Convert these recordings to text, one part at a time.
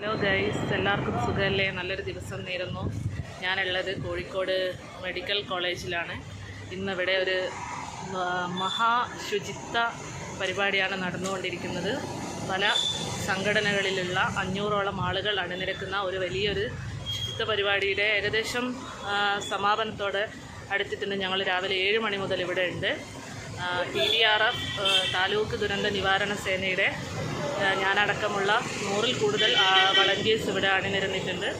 Hello guys എല്ലാവർക്കും സുഖമല്ലേ? നല്ലൊരു ദിവസം നേരുന്നു. ഞാനുള്ളത് കോഴിക്കോട് മെഡിക്കൽ കോളേജിലാണ്. ഇന്നിവിടെ ഒരു മഹാ മഹാശുചിത്വ പരിപാടിയാണ് നടന്നുകൊണ്ടിരിക്കുന്നത്. പല സംഘടനകളിലുള്ള അഞ്ഞൂറോളം ആളുകൾ അണിനിരക്കുന്ന ഒരു വലിയൊരു ശുചിത്വ പരിപാടിയുടെ ഏകദേശം സമാപനത്തോടെ അടുത്തിട്ടുണ്ട്. ഞങ്ങൾ രാവിലെ ഏഴ് മണി മുതൽ ഇവിടെ ഉണ്ട്. T D R F taluk ദുരന്ത നിവാരണ സേനയുടെ ഞാനടക്കമുള്ള നൂറിൽ കൂടുതൽ വളണ്ടിയേഴ്സ് ഇവിടെ അണിനിരന്നിട്ടുണ്ട്.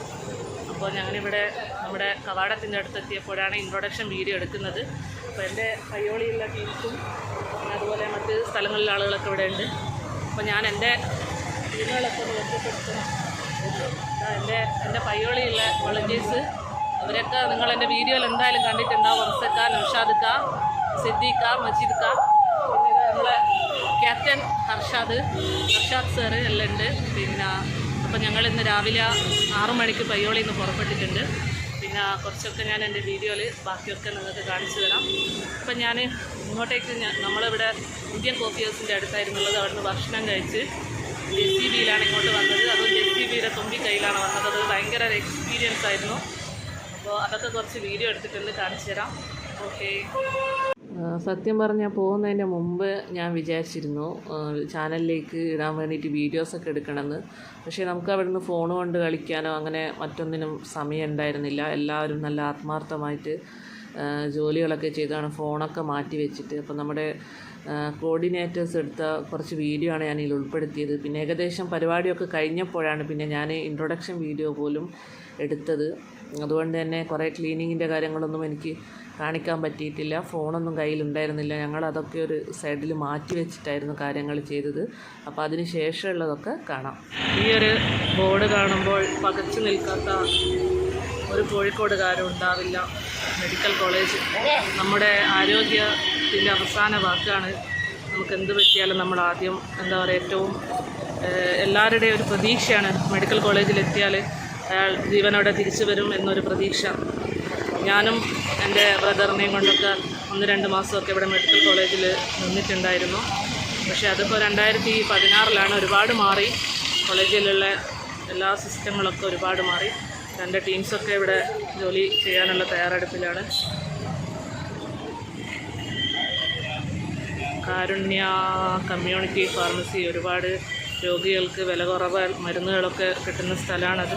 അപ്പോൾ ഞങ്ങളിവിടെ നമ്മുടെ കവാടത്തിന്റെ അടുത്തെത്തിയപ്പോഴാണ് ഇൻട്രൊഡക്ഷൻ വീഡിയോ എടുക്കുന്നത്. അപ്പോൾ എന്റെ കയ്യോളിയുള്ള ടീംസും അതുപോലെ മറ്റ് സ്ഥലങ്ങളിലെ ആളുകളൊക്കെ ഇവിടെ ഉണ്ട്. അപ്പോൾ ഞാൻ എന്റെ ടീമുകളൊക്കെ ഒന്ന് എന്റെ എന്റെ പയ്യോളിയുള്ള വളണ്ടിയേഴ്സ് അവരൊക്കെ നിങ്ങൾ എന്റെ വീഡിയോയിൽ എന്തായാലും കണ്ടിട്ടുണ്ടാവും. വർഷക്ക നൗഷാദ് ക സിദ്ദീഖ മജീദ് പിന്നെ നമ്മളെ ക്യാപ്റ്റൻ ഹർഷാദ്. ഹർഷാദ് സാറ് എല്ലാം ഉണ്ട് പിന്നെ അപ്പോൾ ഞങ്ങൾ ഇന്ന് രാവിലെ ആറു മണിക്ക് പയ്യോളിൽ നിന്ന് പുറപ്പെട്ടിട്ടുണ്ട്. പിന്നെ കുറച്ചൊക്കെ ഞാൻ എന്റെ വീഡിയോയിൽ ബാക്കിയൊക്കെ നിങ്ങൾക്ക് കാണിച്ചു തരാം. അപ്പം ഞാൻ ഇങ്ങോട്ടേക്ക് നമ്മളിവിടെ ഇന്ത്യൻ കോഫി ഹൗസിന്റെ അടുത്തായിരുന്നുള്ളത്. അവിടുന്ന് ഭക്ഷണം കഴിച്ച് ജെ സി ബിയിലാണ് ഇങ്ങോട്ട് വന്നത്. അതും ജെ സി ബിയുടെ തുമ്പി കയ്യിലാണ് വന്നത്. അത് ഭയങ്കര ഒരു എക്സ്പീരിയൻസ് ആയിരുന്നു. അപ്പോൾ അതൊക്കെ കുറച്ച് വീഡിയോ എടുത്തിട്ടുണ്ട് കാണിച്ചു തരാം. ഓക്കെ സത്യം പറഞ്ഞാൽ പോകുന്നതിന്റെ മുമ്പ് ഞാൻ വിചാരിച്ചിരുന്നു ചാനലിലേക്ക് ഇടാൻ വേണ്ടിയിട്ട് വീഡിയോസൊക്കെ എടുക്കണമെന്ന്. പക്ഷേ നമുക്ക് അവിടെ നിന്ന് ഫോൺ കൊണ്ട് കളിക്കാനോ അങ്ങനെ മറ്റൊന്നിനും സമയം ഉണ്ടായിരുന്നില്ല. എല്ലാവരും നല്ല ആത്മാർത്ഥമായിട്ട് ജോലികളൊക്കെ ചെയ്താണ് ഫോണൊക്കെ മാറ്റി വെച്ചിട്ട്. അപ്പോൾ നമ്മുടെ കോർഡിനേറ്റേഴ്സ് എടുത്ത കുറച്ച് വീഡിയോ ആണ് ഞാൻ ഉൾപ്പെടുത്തിയത്. പിന്നെ ഏകദേശം പരിപാടിയൊക്കെ കഴിഞ്ഞപ്പോഴാണ് പിന്നെ ഞാൻ ഇൻട്രൊഡക്ഷൻ വീഡിയോ പോലും എടുത്തത്. അതുകൊണ്ട് തന്നെ കുറേ ക്ലീനിങ്ങിന്റെ കാര്യങ്ങളൊന്നും എനിക്ക് കാണിക്കാൻ പറ്റിയിട്ടില്ല. ഫോണൊന്നും കയ്യിലുണ്ടായിരുന്നില്ല. ഞങ്ങൾ അതൊക്കെ ഒരു സൈഡിൽ മാറ്റി വെച്ചിട്ടായിരുന്നു കാര്യങ്ങൾ ചെയ്തത്. അപ്പോൾ അതിന് ശേഷമുള്ളതൊക്കെ കാണാം. ഈ ഒരു ബോർഡ് കാണുമ്പോൾ പകച്ചു നിൽക്കാത്ത ഒരു കോഴിക്കോടുകാരും ഉണ്ടാവില്ല. മെഡിക്കൽ കോളേജ് നമ്മുടെ ആരോഗ്യത്തിന്റെ അവസാന വാക്കാണ്. നമുക്ക് എന്ത് പറ്റിയാലും നമ്മൾ ആദ്യം എന്താ പറയുക ഏറ്റവും എല്ലാവരുടെയും ഒരു പ്രതീക്ഷയാണ് മെഡിക്കൽ കോളേജിലെത്തിയാൽ അയാൾ ജീവനോടെ തിരിച്ചു വരും എന്നൊരു പ്രതീക്ഷ. ഞാനും എന്റെ ബ്രദറിനെയും കൊണ്ടൊക്കെ ഒന്ന് രണ്ട് മാസമൊക്കെ ഇവിടെ മെഡിക്കൽ കോളേജിൽ നിന്നിട്ടുണ്ടായിരുന്നു. പക്ഷേ അതിപ്പോൾ രണ്ടായിരത്തി പതിനാറിലാണ് ഒരുപാട് മാറി. കോളേജിലുള്ള എല്ലാ സിസ്റ്റങ്ങളൊക്കെ ഒരുപാട് മാറി. രണ്ട് ടീംസൊക്കെ ഇവിടെ ജോലി ചെയ്യാനുള്ള തയ്യാറെടുപ്പിലാണ്. കാരുണ്യ കമ്മ്യൂണിറ്റി ഫാർമസി ഒരുപാട് രോഗികൾക്ക് വില കുറവ് മരുന്നുകളൊക്കെ കിട്ടുന്ന സ്ഥലമാണത്.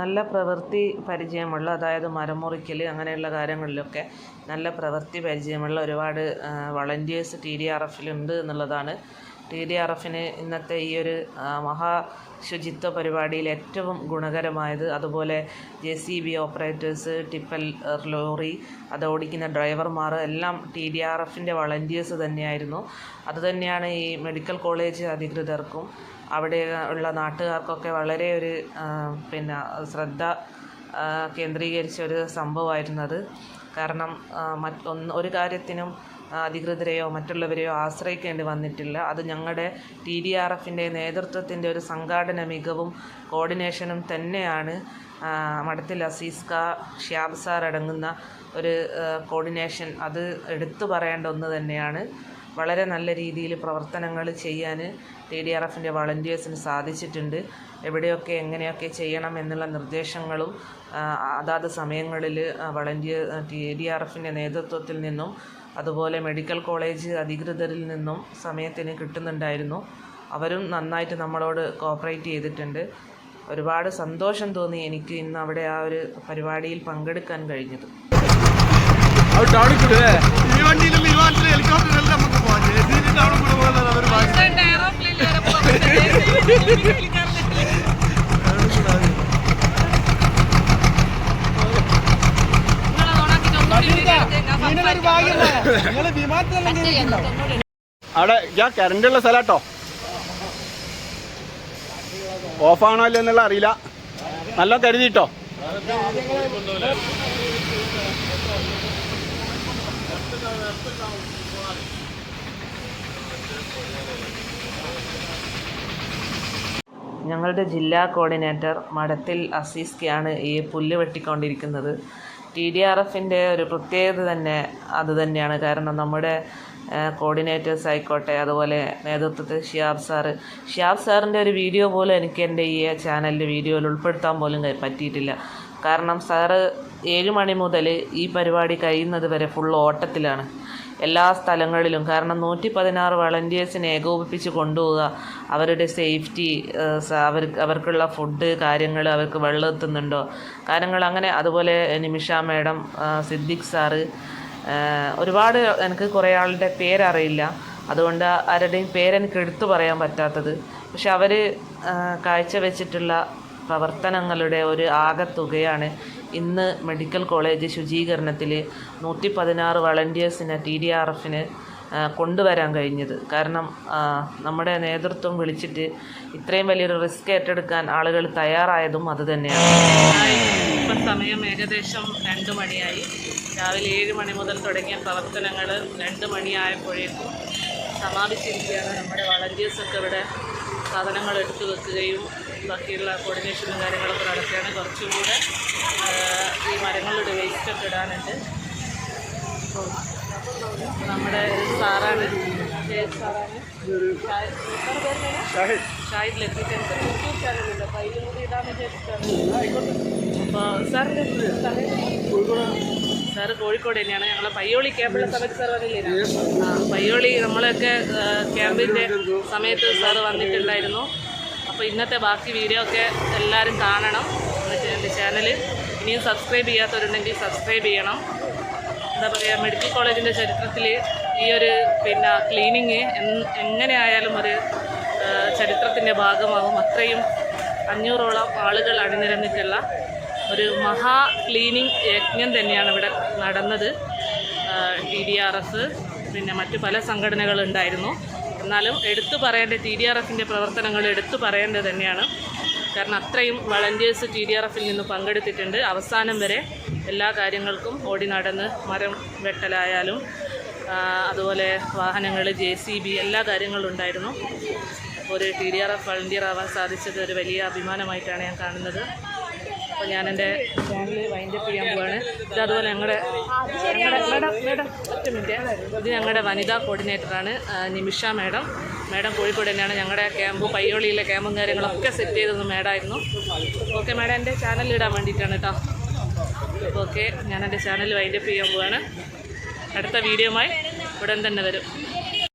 നല്ല പ്രവൃത്തി പരിചയമുള്ള അതായത് മരം മുറിക്കൽ അങ്ങനെയുള്ള കാര്യങ്ങളിലൊക്കെ നല്ല പ്രവൃത്തി പരിചയമുള്ള ഒരുപാട് വളണ്ടിയേഴ്സ് ടി ഡി ആർ എഫിലുണ്ട് എന്നുള്ളതാണ്. ടി ഡി ആർ എഫിന് ഇന്നത്തെ ഈ ഒരു മഹാ ശുചിത്വ പരിപാടിയിൽ ഏറ്റവും ഗുണകരമായത് അതുപോലെ J C B operators tipper lorry അത് ഓടിക്കുന്ന ഡ്രൈവർമാർ എല്ലാം ടി ഡി ആർ എഫിന്റെ വളണ്ടിയേഴ്സ് തന്നെയായിരുന്നു. അതുതന്നെയാണ് ഈ മെഡിക്കൽ കോളേജ് അധികൃതർക്കും അവിടെ ഉള്ള നാട്ടുകാർക്കൊക്കെ വളരെ ഒരു പിന്നെ ശ്രദ്ധ കേന്ദ്രീകരിച്ച ഒരു സംഭവമായിരുന്നത്. കാരണം ആ, മറ്റ് ഒന്ന് ഒരു കാര്യത്തിനും അധികൃതരെയോ മറ്റുള്ളവരെയോ ആശ്രയിക്കേണ്ടി വന്നിട്ടില്ല. അത് ഞങ്ങളുടെ ടി ഡി ആർ എഫിന്റെ നേതൃത്വത്തിന്റെ ഒരു സംഘാടന മികവും കോർഡിനേഷനും തന്നെയാണ്. മഠത്തിൽ അസീസ് കാ ഷ്യാബ് സാർ അടങ്ങുന്ന ഒരു കോർഡിനേഷൻ അത് എടുത്തു പറയേണ്ട ഒന്ന് തന്നെയാണ്. വളരെ നല്ല രീതിയിൽ പ്രവർത്തനങ്ങൾ ചെയ്യാൻ ടി ഡി ആർ എഫിന്റെ വളണ്ടിയേഴ്സിന് സാധിച്ചിട്ടുണ്ട്. എവിടെയൊക്കെ എങ്ങനെയൊക്കെ ചെയ്യണം എന്നുള്ള നിർദ്ദേശങ്ങളും അതാത് സമയങ്ങളിൽ വളണ്ടിയർ ടി ഡി ആർ എഫിന്റെ നേതൃത്വത്തിൽ നിന്നും അതുപോലെ മെഡിക്കൽ കോളേജ് അധികൃതരിൽ നിന്നും സമയത്തിന് കിട്ടുന്നുണ്ടായിരുന്നു. അവരും നന്നായിട്ട് നമ്മളോട് കോപ്പറേറ്റ് ചെയ്തിട്ടുണ്ട്. ഒരുപാട് സന്തോഷം തോന്നി എനിക്ക് ഇന്ന് അവിടെ ആ ഒരു പരിപാടിയിൽ പങ്കെടുക്കാൻ കഴിഞ്ഞത്. ഈ വണ്ടിയിലും ഈ വണ്ടിയിലും ഹെലികോപ്റ്ററിലും നമുക്ക് പോകാം. ജെ സി ബി ടൗണിൽ കൂടെ പോകുന്നത് അതൊരു ഭാഗ്യം ഇതിനൊരു ഭാഗ്യമല്ലേ നിങ്ങൾ വിമാനത്തിലെല്ലാം കയറിയിട്ടുണ്ടോ അവിടെ ഞാൻ കറണ്ടുള്ള സ്ഥലാട്ടോ. ഓഫാണോ അല്ലേ എന്നുള്ള അറിയില്ല. നല്ല കരുതിട്ടോ. ഞങ്ങളുടെ ജില്ലാ കോർഡിനേറ്റർ മഠത്തിൽ ആണ് ഈ പുല്ല് വെട്ടിക്കൊണ്ടിരിക്കുന്നത്. ടി ഡി ആർ എഫിന്റെ ഒരു പ്രത്യേകത തന്നെ അത് തന്നെയാണ്. കാരണം നമ്മുടെ കോർഡിനേറ്റേഴ്സ് ആയിക്കോട്ടെ അതുപോലെ നേതൃത്വത്തിൽ ഷിയാബ് സാറ് ഷിയാബ് സാറിന്റെ ഒരു വീഡിയോ പോലും എനിക്ക് എന്റെ ഈ ചാനലിന്റെ വീഡിയോയിൽ ഉൾപ്പെടുത്താൻ പോലും പറ്റിയിട്ടില്ല. കാരണം സാറ് ഏഴ് മണി മുതൽ ഈ പരിപാടി കഴിയുന്നത് വരെ ഫുൾ ഓട്ടത്തിലാണ്. എല്ലാ സ്ഥലങ്ങളിലും. കാരണം നൂറ്റി പതിനാറ് വളണ്ടിയേഴ്സിനെ ഏകോപിപ്പിച്ച് കൊണ്ടുപോവുക അവരുടെ സേഫ്റ്റി അവർക്ക് അവർക്കുള്ള ഫുഡ് കാര്യങ്ങൾ അവർക്ക് വെള്ളം എത്തുന്നുണ്ടോ? കാര്യങ്ങൾ അങ്ങനെ അതുപോലെ നിമിഷ മാഡം സിദ്ദിഖ് സാറ് ഒരുപാട് എനിക്ക് കുറേ ആളുടെ പേരറിയില്ല. അതുകൊണ്ട് ആരുടെയും പേരെനിക്ക് എടുത്തു പറയാൻ പറ്റാത്തത്. പക്ഷെ അവർ കാഴ്ചവെച്ചിട്ടുള്ള പ്രവർത്തനങ്ങളുടെ ഒരു ആകത്തുകയാണ് ഇന്ന് മെഡിക്കൽ കോളേജ് ശുചീകരണത്തിൽ നൂറ്റി പതിനാറ് വളണ്ടിയേഴ്സിനെ ടി ഡി ആർ എഫിന് കൊണ്ടുവരാൻ കഴിഞ്ഞത്. കാരണം നമ്മുടെ നേതൃത്വം വിളിച്ചിട്ട് ഇത്രയും വലിയൊരു റിസ്ക് ഏറ്റെടുക്കാൻ ആളുകൾ തയ്യാറായതും അത് തന്നെയാണ്. ഇപ്പം സമയം ഏകദേശം രണ്ട് മണിയായി. രാവിലെ ഏഴ് മണി മുതൽ തുടങ്ങിയ പ്രവർത്തനങ്ങൾ രണ്ട് മണിയായപ്പോഴേക്കും സമാപിച്ചിരിക്കുകയാണ്. നമ്മുടെ വളണ്ടിയേഴ്സൊക്കെ ഇവിടെ സാധനങ്ങൾ എടുത്തു വെക്കുകയും ബാക്കിയുള്ള കോർഡിനേഷനും കാര്യങ്ങളൊക്കെ നടക്കുകയാണ്. കുറച്ചും കൂടെ ഈ മരങ്ങളുടെ വേസ്റ്റൊക്കെ ഇടാനുണ്ട്. നമ്മുടെ സാറാണ്. സാറാണ്? ഷാഹിദ്. ഷാഹിദ്. ലത്തീഫ് എന്റെ യൂട്യൂബ് ചാനലുണ്ട് അപ്പോൾ അതിലും കൂടി ഇടാമെന്ന് വിചാരിച്ചിട്ടാണ് അപ്പോൾ സാറിന്റെ സാറ് കോഴിക്കോട് തന്നെയാണ്. ഞങ്ങളെ പയ്യോളി ക്യാമ്പുള്ള സമയത്ത് സാർ വന്നില്ലേ? പയ്യോളി നമ്മളൊക്കെ ക്യാമ്പിന്റെ സമയത്ത് സാറ് വന്നിട്ടുണ്ടായിരുന്നു. അപ്പോൾ ഇന്നത്തെ ബാക്കി വീഡിയോ ഒക്കെ എല്ലാവരും കാണണം. എന്നിട്ട് എന്റെ ചാനൽ ഇനിയും സബ്സ്ക്രൈബ് ചെയ്യാത്തവരുണ്ടെങ്കിൽ സബ്സ്ക്രൈബ് ചെയ്യണം. എന്താ പറയുക മെഡിക്കൽ കോളേജിന്റെ ചരിത്രത്തിൽ ഈ ഒരു പിന്നെ ക്ലീനിങ് എങ്ങനെ ആയാലും ഒരു ചരിത്രത്തിന്റെ ഭാഗമാകും അത്രയും അഞ്ഞൂറോളം ആളുകൾ അണിനിരന്നിട്ടുള്ള ഒരു മഹാ ക്ലീനിങ് യജ്ഞം തന്നെയാണ് ഇവിടെ നടന്നത്. ടി ഡി ആർ എസ് പിന്നെ മറ്റു പല സംഘടനകളുണ്ടായിരുന്നു എന്നാലും എടുത്തു പറയേണ്ട ടി ഡി ആർ എഫിന്റെ പ്രവർത്തനങ്ങൾ എടുത്തു പറയേണ്ടത് തന്നെയാണ്. കാരണം അത്രയും വളണ്ടിയേഴ്സ് ടി ഡി ആർ എഫിൽ നിന്ന് പങ്കെടുത്തിട്ടുണ്ട്. അവസാനം വരെ എല്ലാ കാര്യങ്ങൾക്കും ഓടി നടന്ന് മരം വെട്ടലായാലും അതുപോലെ വാഹനങ്ങൾ ജെ സി ബി എല്ലാ കാര്യങ്ങളും ഉണ്ടായിരുന്നു. ഒരു T D R F volunteer ആവാൻ സാധിച്ചത് ഒരു വലിയ അഭിമാനമായിട്ടാണ് ഞാൻ കാണുന്നത്. അപ്പോൾ ഞാൻ എന്റെ ചാനൽ വൈൻഡപ്പ് ചെയ്യാൻ പോവാണ്. ഇത് അതുപോലെ ഞങ്ങളുടെ മേഡം മേഡം ഒറ്റ മിനിറ്റ്. ഇത് ഞങ്ങളുടെ വനിതാ കോർഡിനേറ്ററാണ് നിമിഷ മേഡം. മേഡം കോഴിക്കോട് തന്നെയാണ് ഞങ്ങളുടെ ക്യാമ്പ് പയ്യോളിയിലെ ക്യാമ്പും കാര്യങ്ങളൊക്കെ സെറ്റ് ചെയ്തത് മേഡമായിരുന്നു ഓക്കെ മേഡം എന്റെ ചാനൽ ഇടാൻ വേണ്ടിയിട്ടാണ് കേട്ടോ ഓക്കെ ഞാൻ എന്റെ ചാനൽ വൈൻഡപ്പ് ചെയ്യാൻ പോവാണ്. അടുത്ത വീഡിയോമായി ഉടൻ തന്നെ വരും.